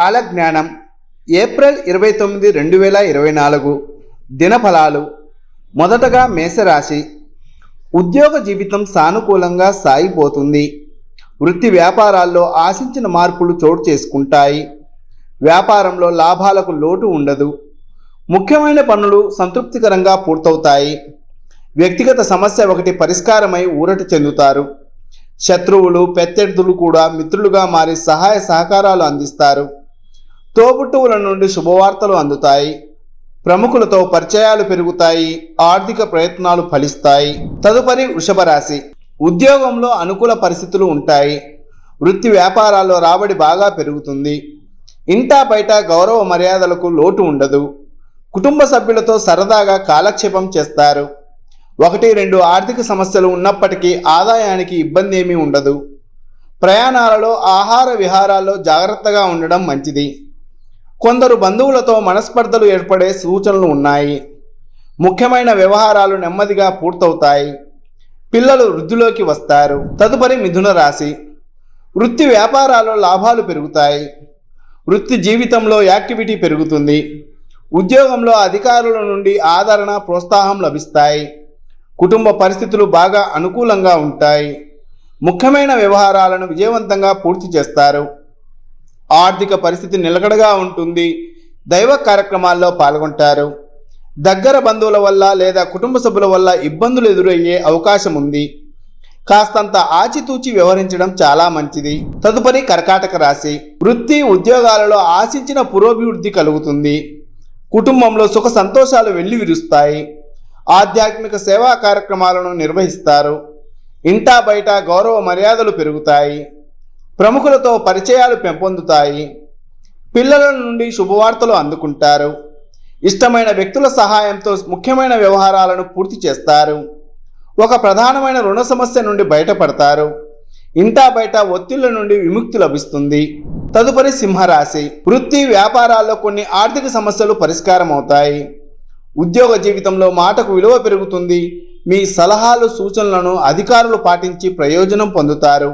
కాలజ్ఞానం ఏప్రిల్ ఇరవై తొమ్మిది రెండు వేల ఇరవై నాలుగు దినఫలాలు మొదటగా మేషరాశి ఉద్యోగ జీవితం సానుకూలంగా సాగిపోతుంది. వృత్తి వ్యాపారాల్లో ఆశించిన మార్పులు చోటు చేసుకుంటాయి. వ్యాపారంలో లాభాలకు లోటు ఉండదు. ముఖ్యమైన పనులు సంతృప్తికరంగా పూర్తవుతాయి. వ్యక్తిగత సమస్య ఒకటి పరిష్కారమై ఊరట చెందుతారు. శత్రువులు ప్రత్యర్థులు కూడా మిత్రులుగా మారి సహాయ సహకారాలు అందిస్తారు. తోబుట్టువుల నుండి శుభవార్తలు అందుతాయి. ప్రముఖులతో పరిచయాలు పెరుగుతాయి. ఆర్థిక ప్రయత్నాలు ఫలిస్తాయి. తదుపరి వృషభ రాశి ఉద్యోగంలో అనుకూల పరిస్థితులు ఉంటాయి. వృత్తి వ్యాపారాల్లో రాబడి బాగా పెరుగుతుంది. ఇంటా బయట గౌరవ మర్యాదలకు లోటు ఉండదు. కుటుంబ సభ్యులతో సరదాగా కాలక్షేపం చేస్తారు. ఒకటి రెండు ఆర్థిక సమస్యలు ఉన్నప్పటికీ ఆదాయానికి ఇబ్బంది ఏమీ ఉండదు. ప్రయాణాలలో ఆహార విహారాల్లో జాగ్రత్తగా ఉండడం మంచిది. కొందరు బంధువులతో మనస్పర్ధలు ఏర్పడే సూచనలు ఉన్నాయి. ముఖ్యమైన వ్యవహారాలు నెమ్మదిగా పూర్తవుతాయి. పిల్లలు వృద్ధిలోకి వస్తారు. తదుపరి మిథున రాశి. వృత్తి వ్యాపారాల్లో లాభాలు పెరుగుతాయి. వృత్తి జీవితంలో యాక్టివిటీ పెరుగుతుంది. ఉద్యోగంలో అధికారుల నుండి ఆదరణ ప్రోత్సాహం లభిస్తాయి. కుటుంబ పరిస్థితులు బాగా అనుకూలంగా ఉంటాయి. ముఖ్యమైన వ్యవహారాలను విజయవంతంగా పూర్తి చేస్తారు. ఆర్థిక పరిస్థితి నిలకడగా ఉంటుంది. దైవ కార్యక్రమాల్లో పాల్గొంటారు. దగ్గర బంధువుల వల్ల లేదా కుటుంబ సభ్యుల వల్ల ఇబ్బందులు ఎదురయ్యే అవకాశం ఉంది. కాస్తంత ఆచితూచి వ్యవహరించడం చాలా మంచిది. తదుపరి కర్కాటక రాశి. వృత్తి ఉద్యోగాలలో ఆశించిన పురోభివృద్ధి కలుగుతుంది. కుటుంబంలో సుఖ సంతోషాలు వెళ్ళి విరుస్తాయి ఆధ్యాత్మిక సేవా కార్యక్రమాలను నిర్వహిస్తారు. ఇంటా బయట గౌరవ మర్యాదలు పెరుగుతాయి. ప్రముఖులతో పరిచయాలు పెంపొందుతాయి. పిల్లల నుండి శుభవార్తలు అందుకుంటారు. ఇష్టమైన వ్యక్తుల సహాయంతో ముఖ్యమైన వ్యవహారాలను పూర్తి చేస్తారు. ఒక ప్రధానమైన రుణ సమస్య నుండి బయటపడతారు. ఇంటా బయట ఒత్తిళ్ళ నుండి విముక్తి లభిస్తుంది. తదుపరి సింహరాశి. వృత్తి వ్యాపారాల్లో కొన్ని ఆర్థిక సమస్యలు పరిష్కారం అవుతాయి ఉద్యోగ జీవితంలో మాటకు విలువ పెరుగుతుంది. మీ సలహాలు సూచనలను అధికారులు పాటించి ప్రయోజనం పొందుతారు.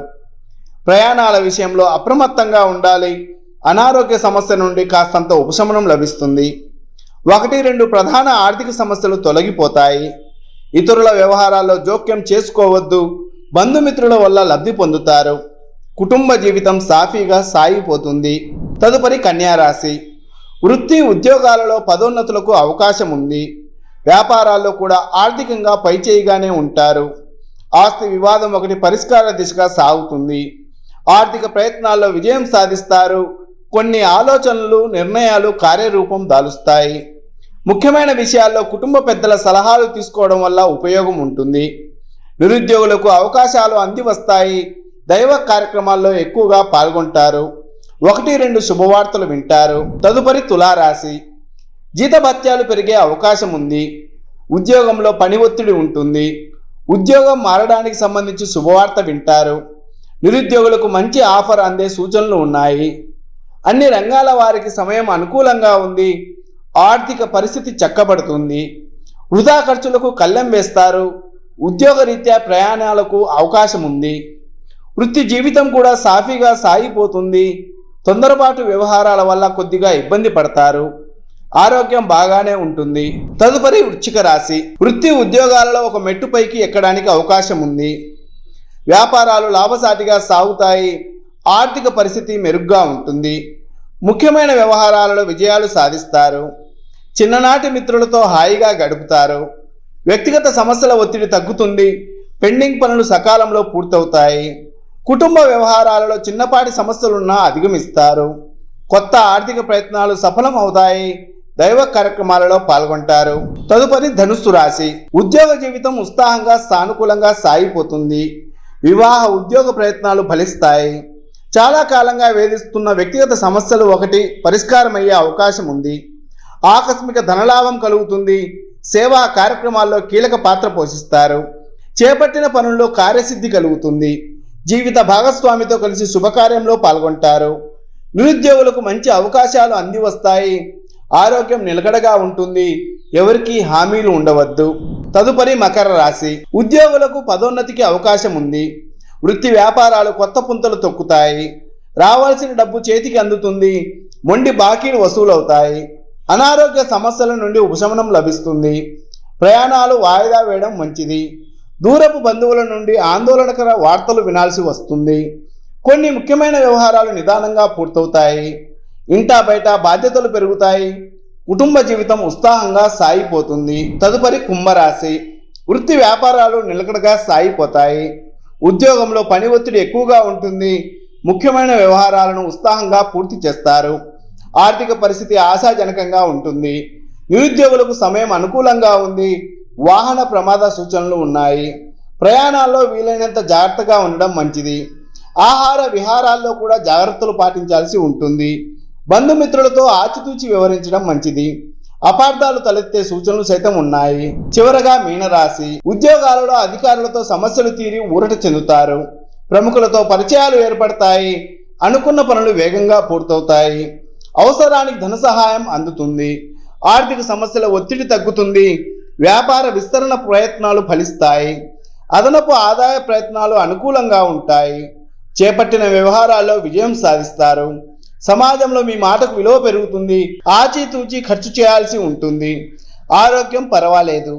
ప్రయాణాల విషయంలో అప్రమత్తంగా ఉండాలి. అనారోగ్య సమస్య నుండి కాస్తంత ఉపశమనం లభిస్తుంది. ఒకటి రెండు ప్రధాన ఆర్థిక సమస్యలు తొలగిపోతాయి. ఇతరుల వ్యవహారాల్లో జోక్యం చేసుకోవద్దు. బంధుమిత్రుల వల్ల లబ్ధి పొందుతారు. కుటుంబ జీవితం సాఫీగా సాగిపోతుంది. తదుపరి కన్యారాశి. వృత్తి ఉద్యోగాలలో పదోన్నతులకు అవకాశం ఉంది. వ్యాపారాల్లో కూడా ఆర్థికంగా పైచేయిగానే ఉంటారు. ఆస్తి వివాదం ఒకటి పరిష్కార దిశగా సాగుతుంది. ఆర్థిక ప్రయత్నాల్లో విజయం సాధిస్తారు. కొన్ని ఆలోచనలు నిర్ణయాలు కార్యరూపం దాలుస్తాయి. ముఖ్యమైన విషయాల్లో కుటుంబ పెద్దల సలహాలు తీసుకోవడం వల్ల ఉపయోగం ఉంటుంది. నిరుద్యోగులకు అవకాశాలు అంది వస్తాయి దైవ కార్యక్రమాల్లో ఎక్కువగా పాల్గొంటారు. ఒకటి రెండు శుభవార్తలు వింటారు. తదుపరి తులారాశి. జీతభత్యాలు పెరిగే అవకాశం ఉంది. ఉద్యోగంలో పని ఒత్తిడి ఉంటుంది. ఉద్యోగం మారడానికి సంబంధించి శుభవార్త వింటారు. నిరుద్యోగులకు మంచి ఆఫర్ అందే సూచనలు ఉన్నాయి. అన్ని రంగాల వారికి సమయం అనుకూలంగా ఉంది. ఆర్థిక పరిస్థితి చక్కబడుతుంది. వృధా ఖర్చులకు కళ్ళెం వేస్తారు. ఉద్యోగరీత్యా ప్రయాణాలకు అవకాశం ఉంది. వృత్తి జీవితం కూడా సాఫీగా సాగిపోతుంది. తొందరపాటు వ్యవహారాల వల్ల కొద్దిగా ఇబ్బంది పడతారు. ఆరోగ్యం బాగానే ఉంటుంది. తదుపరి వృచ్చిక రాశి. వృత్తి ఉద్యోగాలలో ఒక మెట్టుపైకి ఎక్కడానికి అవకాశం ఉంది. వ్యాపారాలు లాభసాటిగా సాగుతాయి. ఆర్థిక పరిస్థితి మెరుగ్గా ఉంటుంది. ముఖ్యమైన వ్యవహారాలలో విజయాలు సాధిస్తారు. చిన్ననాటి మిత్రులతో హాయిగా గడుపుతారు. వ్యక్తిగత సమస్యల ఒత్తిడి తగ్గుతుంది. పెండింగ్ పనులు సకాలంలో పూర్తవుతాయి. కుటుంబ వ్యవహారాలలో చిన్నపాటి సమస్యలున్నా అధిగమిస్తారు. కొత్త ఆర్థిక ప్రయత్నాలు సఫలం అవుతాయి దైవ కార్యక్రమాలలో పాల్గొంటారు. తదుపరి ధనుస్సు రాశి. ఉద్యోగ జీవితం ఉత్సాహంగా సానుకూలంగా సాగిపోతుంది. వివాహ ఉద్యోగ ప్రయత్నాలు ఫలిస్తాయి. చాలా కాలంగా వేధిస్తున్న వ్యక్తిగత సమస్యలు ఒకటి పరిష్కారమయ్యే అవకాశం ఉంది. ఆకస్మిక ధనలాభం కలుగుతుంది. సేవా కార్యక్రమాల్లో కీలక పాత్ర పోషిస్తారు. చేపట్టిన పనుల్లో కార్యసిద్ధి కలుగుతుంది. జీవిత భాగస్వామితో కలిసి శుభకార్యంలో పాల్గొంటారు. నిరుద్యోగులకు మంచి అవకాశాలు అంది వస్తాయి ఆరోగ్యం నిలకడగా ఉంటుంది. ఎవరికి హామీలు ఉండవద్దు. తదుపరి మకర రాశి. ఉద్యోగులకు పదోన్నతికి అవకాశం ఉంది. వృత్తి వ్యాపారాలు కొత్త పుంతలు తొక్కుతాయి. రావాల్సిన డబ్బు చేతికి అందుతుంది. మొండి బాకీలు వసూలవుతాయి. అనారోగ్య సమస్యల నుండి ఉపశమనం లభిస్తుంది. ప్రయాణాలు వాయిదా వేయడం మంచిది. దూరపు బంధువుల నుండి ఆందోళనకర వార్తలు వినాల్సి వస్తుంది. కొన్ని ముఖ్యమైన వ్యవహారాలు నిదానంగా పూర్తవుతాయి. ఇంటా బయట బాధ్యతలు పెరుగుతాయి. కుటుంబ జీవితం ఉత్సాహంగా సాగిపోతుంది. తదుపరి కుంభరాశి. వృత్తి వ్యాపారాలు నిలకడగా సాగిపోతాయి. ఉద్యోగంలో పని ఒత్తిడి ఎక్కువగా ఉంటుంది. ముఖ్యమైన వ్యవహారాలను ఉత్సాహంగా పూర్తి చేస్తారు. ఆర్థిక పరిస్థితి ఆశాజనకంగా ఉంటుంది. నిరుద్యోగులకు సమయం అనుకూలంగా ఉంది. వాహన ప్రమాద సూచనలు ఉన్నాయి. ప్రయాణాల్లో వీలైనంత జాగ్రత్తగా ఉండడం మంచిది. ఆహార విహారాల్లో కూడా జాగ్రత్తలు పాటించాల్సి ఉంటుంది. బంధుమిత్రులతో ఆచితూచి వివరించడం మంచిది. అపార్థాలు తలెత్తే సూచనలు సైతం ఉన్నాయి. చివరగా మీనరాశి ఉద్యోగాలలో అధికారులతో సమస్యలు తీరి ఊరట చెందుతారు. ప్రముఖులతో పరిచయాలు ఏర్పడతాయి. అనుకున్న పనులు వేగంగా పూర్తవుతాయి. అవసరానికి ధన సహాయం అందుతుంది. ఆర్థిక సమస్యల ఒత్తిడి తగ్గుతుంది. వ్యాపార విస్తరణ ప్రయత్నాలు ఫలిస్తాయి. అదనపు ఆదాయ ప్రయత్నాలు అనుకూలంగా ఉంటాయి. చేపట్టిన వ్యవహారాల్లో విజయం సాధిస్తారు. సమాజంలో మీ మాటకు విలువ పెరుగుతుంది. ఆచితూచి ఖర్చు చేయాల్సి ఉంటుంది. ఆరోగ్యం పర్వాలేదు.